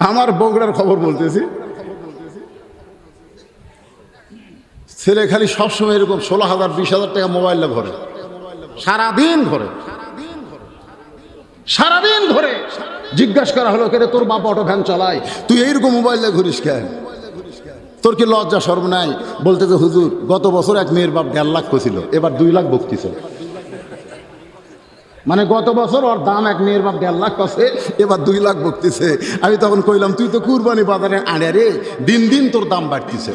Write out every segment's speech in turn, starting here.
আমার বগুড়ার খবর বলতেছি। ছেলে খালি সবসময় এরকম ষোলো হাজার, বিশ হাজার টাকা মোবাইলে ভরে। সারাদিন ধরে সারাদিন ধরে জিজ্ঞাসা করা হলো, কেরে, তোর বাপ অটো ভ্যান চালায়? তুই এইরকম মোবাইলে ঘুরিস কেন? তোর কি লজ্জা সর্ব নাই? বলতে যে হুজুর, গত বছর এক মেয়ের বাপ দেড় লাখ ছিল এবার দুই লাখ বকতিছে। মানে গত বছর ওর দাম এক মেয়ের বাপ দেড় লাখ আছে, এবার দুই লাখ বকতেছে। আমি তখন কইলাম, তুই তো কুরবানি বাজারে আনে রে, দিন দিন তোর দাম বাড়তিছে।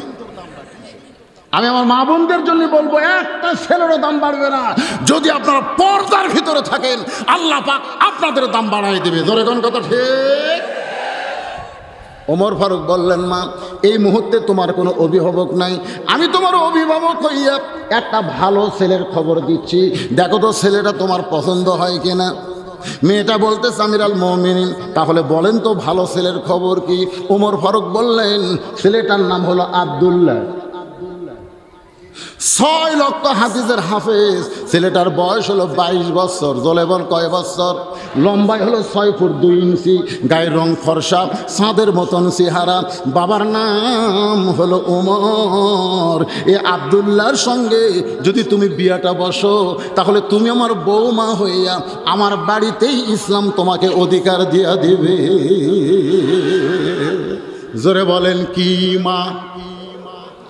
আমি আমার মা বোনদের জন্য বলব, একটা ছেলেরও দাম বাড়বে না। যদি আপনারা পর্দার ভিতরে থাকেন, আল্লাহ পাক আপনাদের দাম বাড়াই দেবে। ধরে কোন কথা ঠিক? ওমর ফারুক বললেন, মা, এই মুহূর্তে তোমার কোনো অভিভাবক নাই। আমি তোমার অভিভাবক হইয়া একটা ভালো ছেলের খবর দিচ্ছি। দেখো তো, ছেলেটা তোমার পছন্দ হয় কিনা? মেয়েটা বলতে সামিরাল মমিন তাহলে বলেন তো ভালো ছেলের খবর কি? ওমর ফারুক বললেন, ছেলেটার নাম হলো আবদুল্লাহ। ছয় লক্ষ হাফিজের হাফেজ। ছেলেটার বয়স হলো বাইশ বছর জলেবল কয় বছর? লম্বাই হলো ছয় ফুট দুই ইঞ্চি, গায়ের রং ফর্সা, চাঁদের মতন চেহারা। বাবার নাম হলো উমর। এ আবদুল্লাহর সঙ্গে যদি তুমি বিয়াটা বসো, তাহলে তুমি আমার বৌমা হইয়া আমার বাড়িতেই ইসলাম তোমাকে অধিকার দিয়া দিবে। জোরে বলেন, কি মা?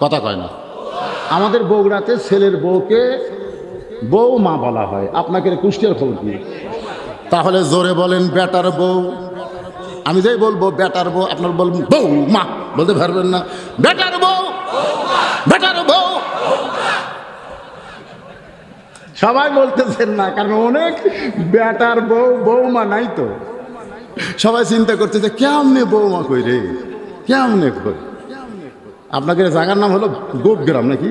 কথা কয় না। আমাদের বগুড়াতে ছেলের বউকে বউ মা বলা হয়। আপনাকে কুষ্টিয়ার খবর কি? তাহলে জোরে বলেন বেটার বউ। আমি যাই বলব বেটার বউ আপনার বলবেন বউ মা বলতে পারবেন না। বেটার বউ বেটার বউ। সবাই বলতেছেন না কারণ অনেক বেটার বউ বৌমা নাই তো। সবাই চিন্তা করতেছে কেমনে বৌমা কই রে? কেমনে কই? আপনাদের জায়গার নাম হলো গোপ গ্রাম নাকি?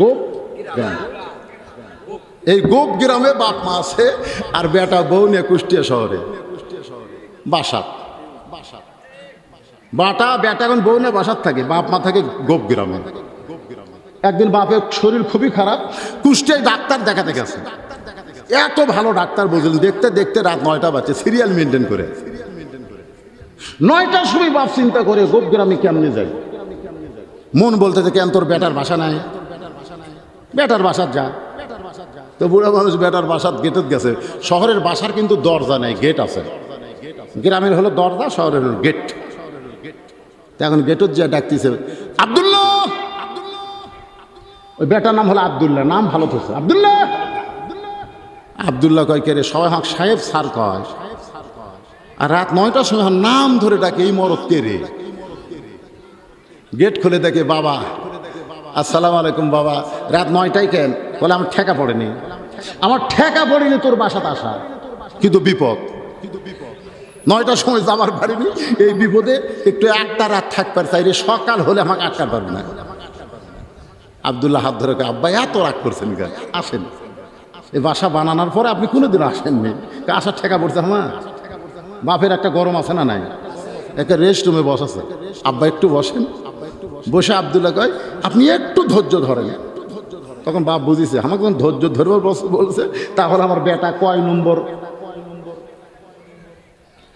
গোপ গ্রাম। এই গোপ গ্রামে বাপ মা আছে আর বেটা বউ নিয়ে কুষ্টিয়া শহরে। বাসাত। বাটা, বেটা এখন বউ নিয়ে বাসাত থাকে, বাপ মা থাকে গোপ গ্রামে। একদিন বাপের শরীর খুবই খারাপ, কুষ্টিয়ায় ডাক্তার দেখাতে গেছে। এত ভালো ডাক্তার বুঝলেন, দেখতে দেখতে রাত নয়টা বাজছে, সিরিয়াল মেনটেন করে। নয়টার সময় বাপ চিন্তা করে গোপ গ্রামে কেমনে যাই? মন বলতেছে কেন তোর বেটার বাসা নাই। বেটার বাসার যা। তো বুড়া মানুষ বেটার বাসার গেটত গেছে। শহরের বাসার কিন্তু দরজা নেই, গেট আছে। গ্রামের হলো দরজা, শহরের হলো গেট। এখন গেটত যা ডাকতেছে, আবদুল্লাহ! ওই বেটার নাম হলো আবদুল্লাহ, নাম ভালো থাকছে আবদুল্লাহ! আবদুল্লাহ কয়, কে রে, সবাই হক সাহেব স্যার কয়। আর রাত নয়টার সময় নাম ধরে ডাকে, এই মরদ কে রে? গেট খুলে দেখে বাবা। আসসালামু আলাইকুম বাবা। রাত নয়টায় কেন? বলে, আমার ঠেকা পড়েনি। আমার ঠেকা পড়েনি তোর বাসাতে আসা কিন্তু বিপদ। কিন্তু বিপদ নয়টার সময় যাবার পারিনি। এই বিপদে একটু একটা রাত থাকবার চাই রে সকাল হলে আমাকে আটকাতে পারবে না। আবদুল্লাহ হাত ধরে আব্বা, এত রাগ করছেন কেন? আসেন। এই বাসা বানানোর পরে আপনি কোনোদিন আসেননি। আসার ঠেকা পড়ছে আমার বাপের একটা গরম আছে না নাই? একটা রেস্ট রুমে বসাছে আব্বা, একটু বসেন। বসে আবদুল্লাহ কয়, আপনি একটু ধৈর্য ধরেন। তখন বাপ বুঝিছে, আমাকে যখন ধৈর্য ধরবার বলছে, তাহলে আমার বেটা কয় নম্বর?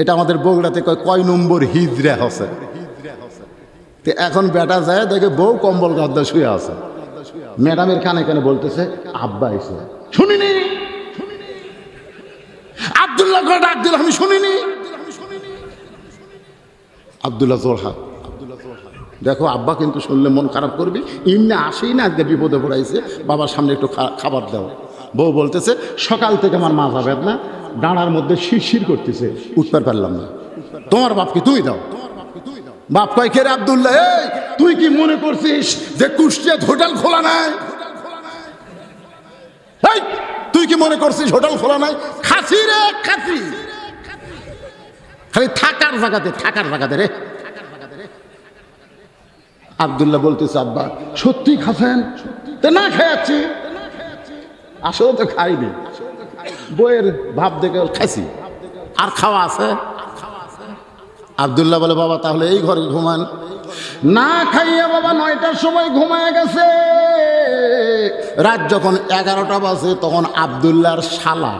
এটা আমাদের বগুড়াতে কয় কয় নম্বর হিজরা হসে। তো এখন বেটা যায়, দেখে বউ কম্বল গাদ্দা শুয়ে আছে। ম্যাডামের কানে কানে বলতেছে, আব্বা এসে। শুনিনি? আবদুল্লাহ ডাক আমি শুনিনি। আবদুল্লাহ জোরহাট। দেখো, আব্বা কিন্তু শুনলে মন খারাপ করবি। ইমনি আসেই না আজকে বিপদে পড়াইছে। বাবার সামনে একটু খাবার দাও। বউ বলতেছে, সকাল থেকে আমার মাথা না, ডাঁড়ার মধ্যে শিরশির করতেছে। উঠতে পারলাম না। তোমার বাপকে তুমি দাও। বাপ কয়, কে আবদুল্লাহ? তুই কি মনে করছিস যে কুষ্টিয়া হোটেল খোলা নাই? তুই কি মনে করছিস হোটেল খোলা নাই? খাসি রে, খাসি। খালি থাকার জায়গাতে থাকার জায়গাতে রে। আবদুল্লাহ বলতেছে, আব্বা, সত্যি খাচ্ছেন? না খাইয়াচ্ছি। আসলে তো খাইনি। বইয়ের ভাব দেখে খাইছি। আর খাওয়া আছে? আবদুল্লাহ বলে, বাবা, তাহলে এই ঘরে ঘুমান। না খাইয়া বাবা, নয়টার সময় ঘুমায় গেছে। রাত যখন এগারোটা বাজে, তখন আবদুল্লাহর শালা।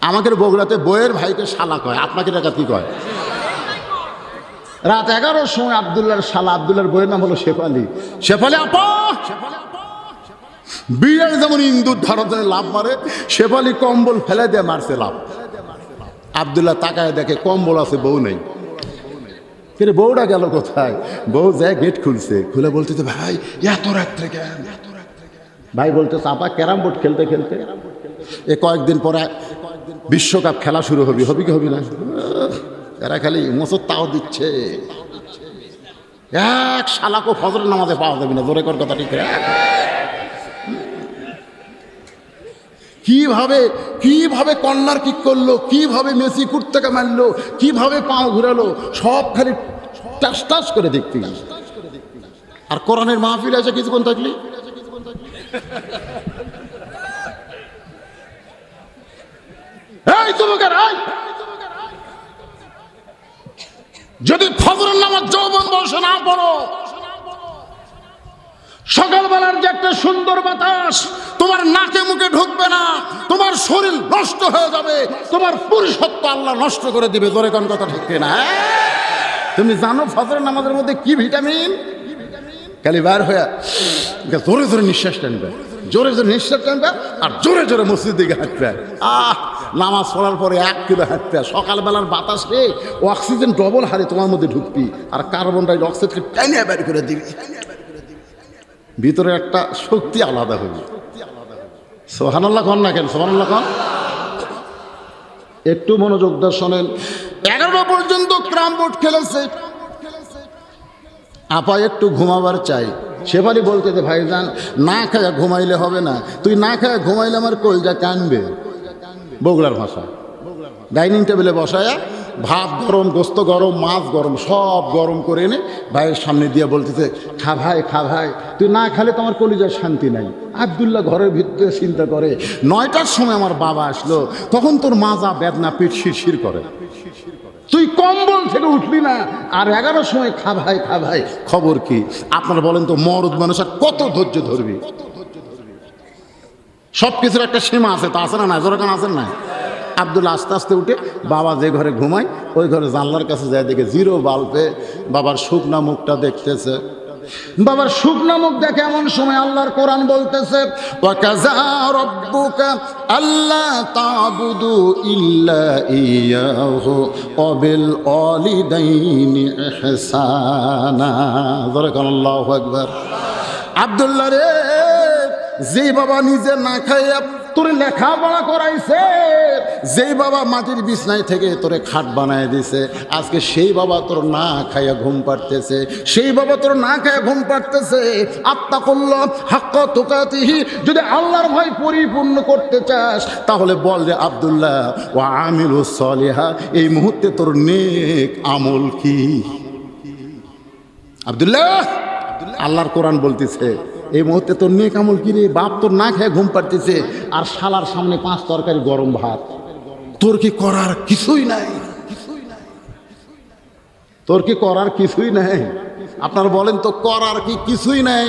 আমাকে বগুড়াতে বইয়ের ভাইকে শালা কয়। আপনাকে টাকা কি কয়? রাত এগারোর সময় আবদুল্লার শালা আবদুল্লার বইয়ের নাম হলো শেফালি। শেফালি আপা! বিয়ের যেমন ইন্দুর ধরনের লাভ মারে, শেফালি কম্বল ফেলে দিয়ে মারছে লাভ। আবদুল্লাহ তাকায় দেখে কম্বল আছে, বউ নেই। কিন্তু বউটা গেল কোথায়? বউ যায় গেট খুলছে, খুলে বলতেছে, ভাই, এত রাত্রে কেন? ভাই বলতে আপা, ক্যারাম বোর্ড খেলতে খেলতে। এ কয়েকদিন পরে বিশ্বকাপ খেলা শুরু হবি হবি কি হবি না? এরা খালি মোসর তাও দিচ্ছে এক শালাকো ফজর নামাজে পাওয়া যাবে না, জোরে কর কথা ঠিক? কীভাবে কীভাবে কর্নার কিক করল, কীভাবে মেসি কুর্তাকে মারলো, কীভাবে পাও ঘুরালো, সব খালি টাস টাস করে দেখতে আর কোরআনের মাহফিল আছে কিছুক্ষণ থাকলি এই যুবকের, এই! যদি ফজরের নামাজ যৌবন বসে না পড়ো, সকালবেলার যে একটা সুন্দর বাতাস, তোমার নাকে মুখে ঢুকবে না, তোমার শরীর নষ্ট হয়ে যাবে, তোমার পুরুষত্ব আল্লাহ নষ্ট করে দিবে। জোরে কোন কথা ঠিক না তুমি জানো ফজরের নামাজের মধ্যে কি ভিটামিন? খালি বার হয়ে জোরে জোরে নিঃশ্বাস টানবে, জোরে জোরে নিঃশ্বাস টানবে আর জোরে জোরে মসজিদ হাঁটবে। আহ! নামাজ পড়ার পরে এক কিলো হাঁটবে সকালবেলার বাতাসে অক্সিজেন ডবল হারে তোমার মধ্যে ঢুকবি। আর কার্বন ডাই অক্সাইডকে টেনে বের করে দিবি। ভিতরে একটা শক্তি আলাদা হবে। সোহানাল্লাহ কন না কেন? সোহানাল্লাহ কন? একটু মনোযোগ দিয়ে শোনেন। এগারোটা পর্যন্ত ক্রাম বোর্ড খেলেছে। আপা একটু ঘুমাবার চাই। শেফালি বলতে ভাইজান, না খায়া ঘুমাইলে হবে না। তুই না খায়া ঘুমাইলে আমার কলজা কানবে। বগুড়ার ভাষা। ডাইনিং টেবিলে বসায়া ভাত গরম, গোস্ত গরম, মাছ গরম, সব গরম করে এনে ভাইয়ের সামনে দিয়ে বলতেছে, খা ভাই খা ভাই, তুই না খালে তোমার কলিজার শান্তি নাই। আবদুল্লাহ ঘরের ভিতরে চিন্তা করে, নয়টার সময় আমার বাবা আসলো, তখন তোর মাজা বেদনা পিঠ শিরশির করে। তুই কম্বল থেকে উঠবি না, আর এগারোর সময় খা ভাই খা ভাই। খবর কি? আপনারা বলেন তো, মরদ মানুষ আর কত ধৈর্য ধরবি? সব কিছুর একটা সীমা আছে, তা আছে না না জোরকান আছেন না আব্দুল আস্তে আস্তে উঠে বাবা যে ঘরে ঘুমায়, ওই ঘরে জানলার কাছে যায়, দেখে জিরো বাল্বে বাবার শুকনা মুখটা দেখতেছে। বাবার শুকনা মুখ দেখে এমন সময় আল্লাহর কোরআন বলতেছে ইল্লা আল্লাহু আকবার। আব্দুল্লাহ রে! যে বাবা নিজে না খাইয়া তোর লেখাপড়া করাইছে, যেই বাবা মাটির বিছনায় থেকে তোরে খাট বানায় দিছে, আজকে সেই বাবা তোর না খাইয়া ঘুম পাড়তেছে, সেই বাবা তোর না খাইয়া ঘুম পাড়তেছে। আত্মা করল, হাক্ক তোকাতিহি, যদি আল্লাহর ভয় পরিপূর্ণ করতে চাস, তাহলে বল যে আবদুল্লাহ ও আমির সলিহা এই মুহূর্তে তোর নেক আমল কি? আবদুল্লাহ, আল্লাহর কোরআন বলতেছে এই মুহূর্তে তোর নেক আমল কি রে? বাপ তোর না খেয়ে ঘুম পাড়তেছে। আর শালার সামনে পাঁচ তরকারি, গরম ভাত। তোর কি করার কিছুই নাই। তোর কি করার কিছুই নাই। আপনার বলেন তো, করার কি কিছুই নাই?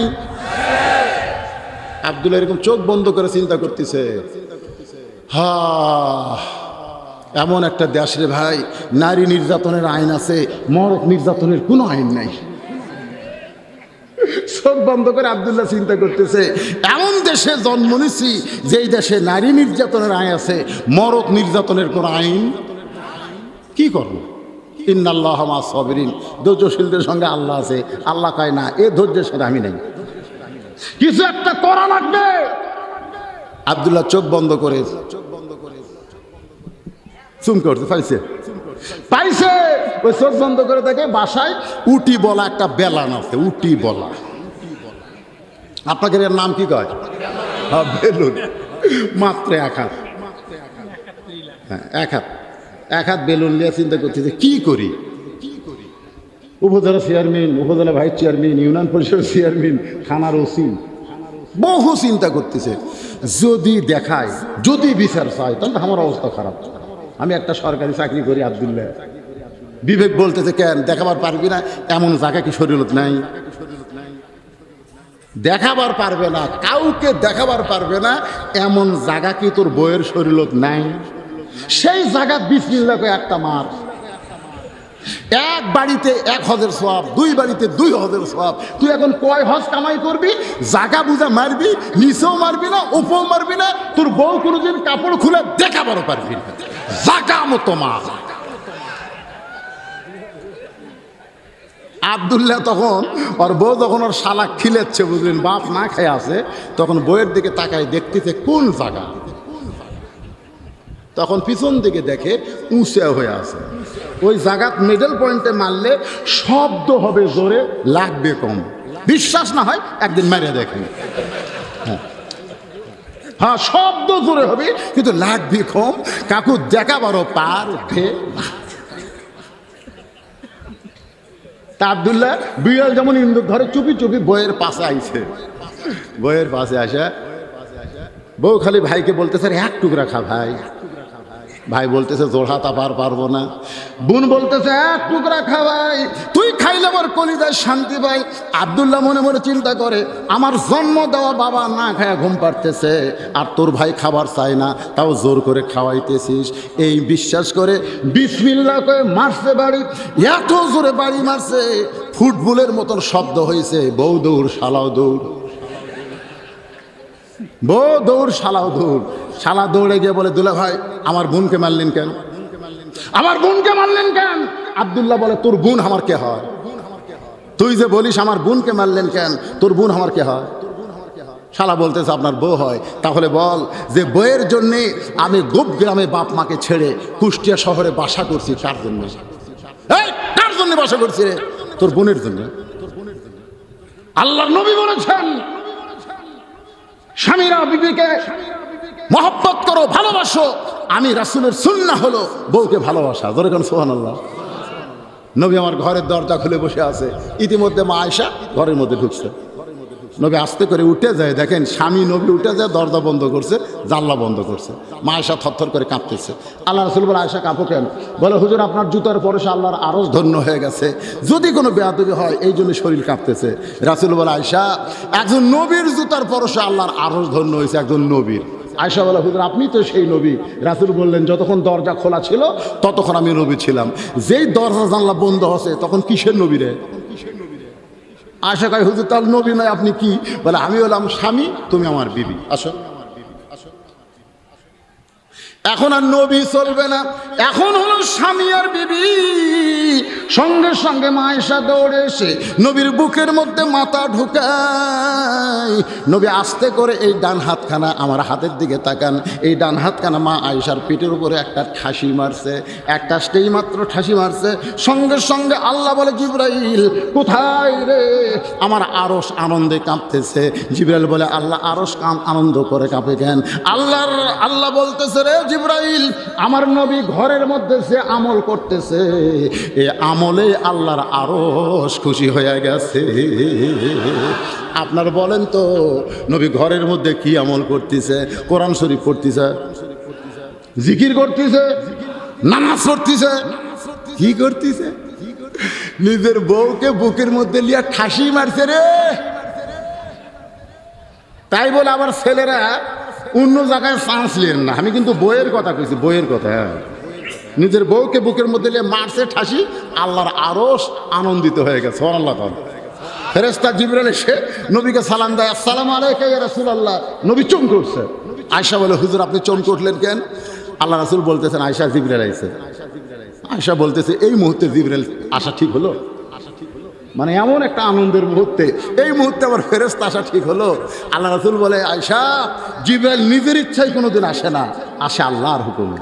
আব্দুল্লাহ এরকম চোখ বন্ধ করে চিন্তা করতেছে। হা, এমন একটা দেশ রে ভাই, নারী নির্যাতনের আইন আছে, মরক নির্যাতনের কোনো আইন নাই। চোখ বন্ধ করে আবদুল্লাহ চিন্তা করতেছে। এমন দেশে জন্ম নিছি, যেই দেশে নারী নির্যাতনের আইন আছে মরক নির্যাতনের কোনো আইন? কি করব? ইন্নাল্লাহ সবরিন। ধৈর্যশীলদের সঙ্গে আল্লাহ আছে। আল্লাহ কয় না, এ ধৈর্যের সাথে আমি নাই। কিছু একটা করা লাগবে। আবদুল্লাহ চোখ বন্ধ করে চোখ বন্ধ করে চুম করতে পাইছে? পাইছে। ওই চোখ বন্ধ করে দেখে বাসায় উটি বলা একটা বেলান আছে, উটি বলা। আপনাদের এর নাম কি কয়? বেলুন। মাত্র এক হাত। হ্যাঁ এক হাত। এক হাত বেলুন নিয়ে চিন্তা করতেছে কি করি? Upazila chairman upazila vice chairman union parishad chairman থানার ওসি। বহু চিন্তা করতেছে। যদি দেখায়, যদি বিচার চায়, তাহলে আমার অবস্থা খারাপ। আমি একটা সরকারি চাকরি করি, আবদুল্লাহ। বিবেক বলতেছে, কেন দেখাবার পারবি না? এমন জায়গা কি শরীরত নাই? দেখাবার পারবে না, কাউকে দেখাবার পারবে না, এমন জায়গা কি তোর বইয়ের শরীরত নাই? সেই জায়গা বিসমিল্লা করে একটা মার। এক বাড়িতে এক হজের সব দুই বাড়িতে দুই হজের সব তুই এখন কয় হজ কামাই করবি? জাগা বুঝা মারবি, নিচেও মারবি না, উপও মারবি না, তোর বউ কোনোদিন কাপড় খুলে দেখাবারও পারবি না। জাগা মতো মার। আবদুল্লাহ তখন, ওর বউ যখন ওর শালা খিলেচ্ছে, বুঝলেন? বাপ না খেয়ে আছে, তখন বইয়ের দিকে তাকায়, দেখতেছে কোন জায়গা? তখন পিছন দিকে দেখে উঁচে হয়ে আছে। ওই জায়গাত মিডল পয়েন্টে মারলে শব্দ হবে জোরে, লাগবে কম। বিশ্বাস না হয়, একদিন মেরে দেখেন। হ্যাঁ। হ্যাঁ শব্দ জোরে হবে, কিন্তু লাগবে কম। কাকু দেখাবারও পার উঠে না। তা আবদুল্লাহ, বিড়াল যেমন ইন্দুর ঘরে চুপি চুপি বইয়ের পাশে আইছে। বইয়ের পাশে আসা। বউ খালি ভাইকে বলতে স্যার এক টুকরা খা ভাই। ভাই বলতেছে জোর হাত তাপার পারব না। বোন বলতেছে, এক টুকরা খাওয়াই তুই খাইলে আমার কলিদায় শান্তি পাই আবদুল্লাহ মনে মনে চিন্তা করে, আমার জন্ম দেওয়া বাবা না খায়া ঘুম পাড়তেছে, আর তোর ভাই খাবার চায় না, তাও জোর করে খাওয়াইতেছিস। এই বিশ্বাস করে বিসমিল্লা করে মারছে বাড়ি। এত জোরে বাড়ি মারছে, ফুটবলের মতন শব্দ হয়েছে বউ দৌড়, শালাও দৌড়। বউ দৌড় শালাও দৌড়। শালা দৌড়ে গিয়ে বলে, দুলা ভাই, আমার বোনকে মারলেন কেন? আমার বোনকে মারলেন কেন? আবদুল্লাহ বলে, তোর বোন আমার কে হয়? তুই যে বলিস আমার বোনকে মারলেন কেন? তোর বোন আমার কে হয়? শালা বলতেছে আপনার বউ হয়। তাহলে বল যে বইয়ের জন্যে আমি গোপ গ্রামে বাপ মাকে ছেড়ে কুষ্টিয়া শহরে বাসা করছি, কার জন্য? বাসা করছি রে? তোর বোনের জন্য। আল্লাহ নবী বলেছেন স্বামীরা বিবিকে, মহব্বত করো, ভালোবাসো। আমি রাসুলের সুন্না হলো বউকে ভালোবাসা। ধরে কেন সোহান আল্লাহ নবী আমার ঘরের দরজা খুলে বসে আছে। ইতিমধ্যে মা আয়সা ঘরের মধ্যে ঢুকছে। নবী আস্তে করে উঠে যায়, দেখেন স্বামী নবী উঠে যায়, দরজা বন্ধ করছে, জানলা বন্ধ করছে। মা আয়সা থরথর করে কাঁপতেছে। আল্লাহ রসুল বলে আয়সা কাঁপো কেন? বলে, হুজুর, আপনার জুতার পরশে আল্লাহর আরস ধন্য হয়ে গেছে। যদি কোনো বেয়াদবি হয়, এই জন্য শরীর কাঁপতেছে। রাসুল বলে আয়সা একজন নবীর জুতার পরশে আল্লাহর আরস ধন্য হয়েছে, একজন নবীর। আয়সা বলে, হুজুর, আপনি তো সেই নবী। রাসুল বললেন, যতক্ষণ দরজা খোলা ছিল, ততক্ষণ আমি নবী ছিলাম। যেই দরজা জানলা বন্ধ হচ্ছে, তখন কিসের নবী রে? আশা কয় হুজুর তার নবী নয়, আপনি কি? বলে, আমি হলাম স্বামী, তুমি আমার বিবি। আসো। এখন আর নবী চলবে না। এখন হলো স্বামী আর বিবি। সঙ্গে সঙ্গে মায়েশা দৌড়ে এসে নবীর বুকের মধ্যে মাথা ঢুকায়। নবী আস্তে করে এই ডান হাতখানা আমার হাতের দিকে তাকান। এই ডান হাতখানা মা আয়েশার পিঠের উপরে একটা ঠাসি মারছে, একটা স্টেই মাত্র ঠাসি মারছে। সঙ্গে সঙ্গে আল্লাহ বলে, জিব্রাইল, কোথায় রে? আমার আরস আনন্দে কাঁপতেছে। জিব্রাইল বলে, আল্লাহ আরস কাম আনন্দ করে কাঁপে কেন? আল্লাহর, আল্লাহ বলতেছে রে জিব্রাইল, আমার নবী ঘরের মধ্যে সে আমল করতেছে, এ আমলে আল্লাহর আরস খুশি হয়ে গেছে। আপনার বলেন তো, নবী ঘরের মধ্যে কি আমল করতেছে? কোরআন শরীফ পড়তেছে, জিকির করতেছে, নামাজ পড়তেছে। কি করতেছে? নিজের বউকে বুকের মধ্যে লিয়া ঠাসি মারছে রে। তাই বলে আমার ছেলেরা অন্য জায়গায় চান্স নেন না। আমি কিন্তু বইয়ের কথা কইছি, বইয়ের কথা হ্যাঁ। নিজের বউকে বুকের মধ্যে নিয়ে মারছে, ঠাসি, আল্লাহর আরও আনন্দিত হয়ে গেছে আল্লাহ ফেরেস্তা জিবরাল এসে নবীকে সালাম দেয়, আসসালাম আলাইকা রাসুল আল্লাহ নবী চমকে উঠছে। আয়সা বলে, হুজুর, আপনি চমকে উঠলেন কেন? আল্লাহ রাসূল বলতেছেন আয়সা জিবরাল আইছে। আয়সা বলতেছে, এই মুহূর্তে জিবরাল আসা ঠিক হলো? মানে এমন একটা আনন্দের মুহূর্তে। এই মুহূর্তে আমার ফেরেস্ত আসা ঠিক হলো। আল্লাহ রাসুল বলে আয়সা জিব্রাইল নিজের ইচ্ছায় কোনোদিন আসে না। আসে আল্লাহর হুকুমে।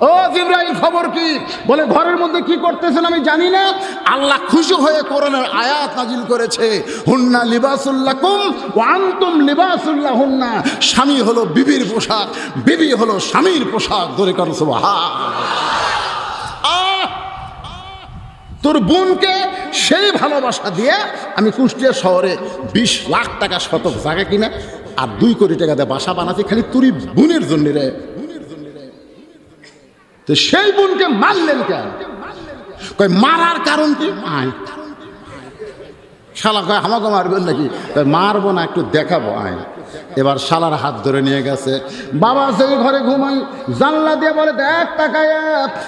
ও জিব্রাইল, খবর কি? বলে, ঘরের মধ্যে কি করতেছেন আমি জানি না। আল্লাহ খুশি হয়ে কোরআনের আয়াত নাজিল করেছে। হুন্না লিবাসুল্লাকুম ওয়ান্তুম লিবাসুল্লাহ হুন্না স্বামী হলো বিবির পোশাক, বিবি হলো স্বামীর পোশাক। করো আহ তোর বোনকে সেই ভালোবাসা দিয়ে আমি কুষ্টিয়া শহরে বিশ লাখ টাকা শতক জায়গা কিনে আর দুই কোটি টাকা দিয়ে বাসা বানাচ্ছি খালি তুরি বোনের জন্য রে। তো সেই বোনকে মারলেন কেন? কয়, মারার কারণ কি? আয়। শালা কয়, আমাকে মারবেন নাকি? মারবো না, একটু দেখাবো, আয়। এবার শালার হাত ধরে নিয়ে গেছে। বাবা সেই ঘরে ঘুমাই, জানলা দিয়ে বলে, দেখ, তাকায়।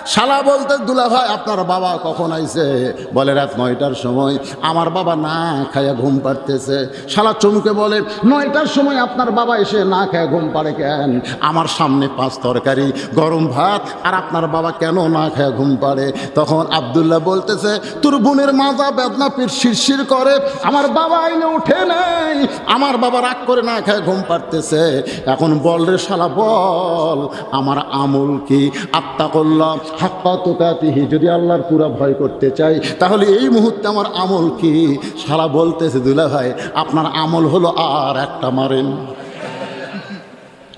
শালা বলতে, দুলা ভাই, আপনার বাবা কখন আইছে? বলে, রাত নয়টার সময়। আমার বাবা না খাইয়া ঘুম পাড়তেছে। শালা চমকে বলে, নয়টার সময় আপনার বাবা এসে না খায় ঘুম পাড়ে কেন? আমার সামনে পাঁচ তরকারি, গরম ভাত, আর আপনার বাবা কেন না খায় ঘুম পাড়ে? তখন আবদুল্লাহ বলতেছে, তোর বোনের মাজা বেদনা পিঠ শিরশির করে, আমার বাবা আইনে উঠে নেই। আমার বাবা রাগ করে না খায় ঘুম পাড়তেছে। এখন বল রে শালা, বল। আমার আমল কি? আত্মা করলাম হাক্কা তাহি যদি আল্লাহর পুরা ভয় করতে চাই, তাহলে এই মুহূর্তে আমার আমল কি? শালা বলতেছে দুলা ভাই আপনার আমল হলো আর একটা মারেন।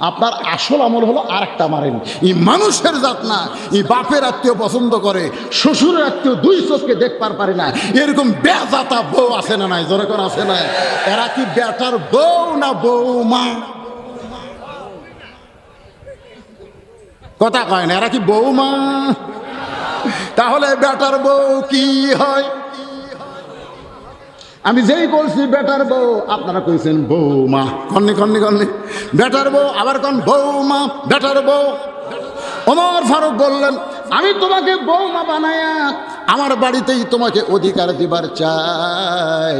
আপনার আসল আমল হলো আর একটা মারেন এই মানুষের জাত না, এই বাপের আত্মীয় পছন্দ করে, শ্বশুরের আত্মীয় দুই চোখকে দেখবার পারে না। এরকম বেজাতা বউ আছে না নাই? জোরে করে আছে না এরা কি বেটার বউ না বউ মা কথা কয় না, এরা কি বউ মা তাহলে বেটার বউ কি হয়? আমি যেই বলছি, বেটার বউ আপনারা কইছেন বৌমা কন্নি কন্নি কন্নি। বেটার বউ আবার কন বৌমা বেটার বউ ওমর ফারুক বললেন, আমি তোমাকে বৌমা বানায়া আমার বাড়িতেই তোমাকে অধিকার দিবার চাই।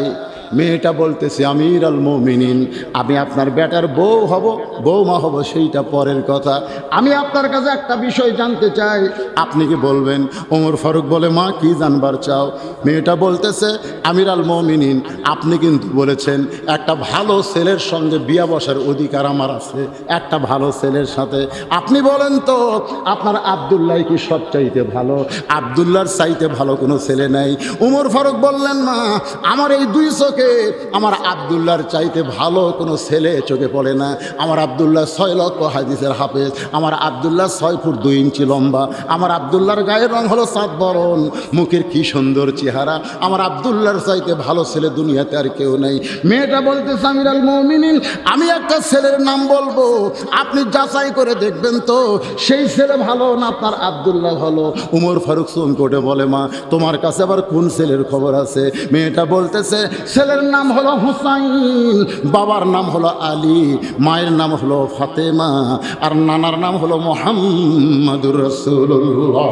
মেয়েটা বলতেছে, আমির আল মমিনিন, আমি আপনার বেটার বউ হব বৌমা হব, সেইটা পরের কথা। আমি আপনার কাছে একটা বিষয় জানতে চাই। আপনি কি বলবেন? ওমর ফারুক বলে, মা, কি জানবার চাও? মেয়েটা বলতেছে, আমির আল মমিনিন, আপনি কিন্তু বলেছেন, একটা ভালো ছেলের সঙ্গে বিয়া বসার অধিকার আমার আছে, একটা ভালো ছেলের সাথে। আপনি বলেন তো, আপনার আবদুল্লাহ কি সব চাইতে ভালো? আবদুল্লার চাইতে ভালো কোনো ছেলে নাই? উমর ফারুক বললেন, মা, আমার এই দুই চোখে আমার আবদুল্লার চাইতে ভালো কোনো ছেলে চোখে পড়ে না। আমার আবদুল্লাহ ছয় লক্ষ হাদিসের হাফেজ। আমার আবদুল্লাহ ছয় ফুট দুই ইঞ্চি লম্বা। আমার আবদুল্লার গায়ের রং হলো সাত বরণ। মুখের কি সুন্দর চেহারা। আমার আবদুল্লার চাইতে ভালো ছেলে দুনিয়াতে আর কেউ নেই। মেয়েটা বলতে সামির আল আমি একটা ছেলের নাম বলব। আপনি যাচাই করে দেখবেন তো, সেই ছেলে ভালো না আপনার আবদুল্লাহ ভালো? উমর ফারুক কোর্টে বলে, মা, তোমার কাছে আবার কোন ছেলের খবর আছে? মেয়েটা বলতেছে ছেলের নাম হলো হুসাইন, বাবার নাম হলো আলী, মায়ের নাম হলো ফাতেমা, আর নানার নাম হলো মোহাম্মদুর রসুল্লাহ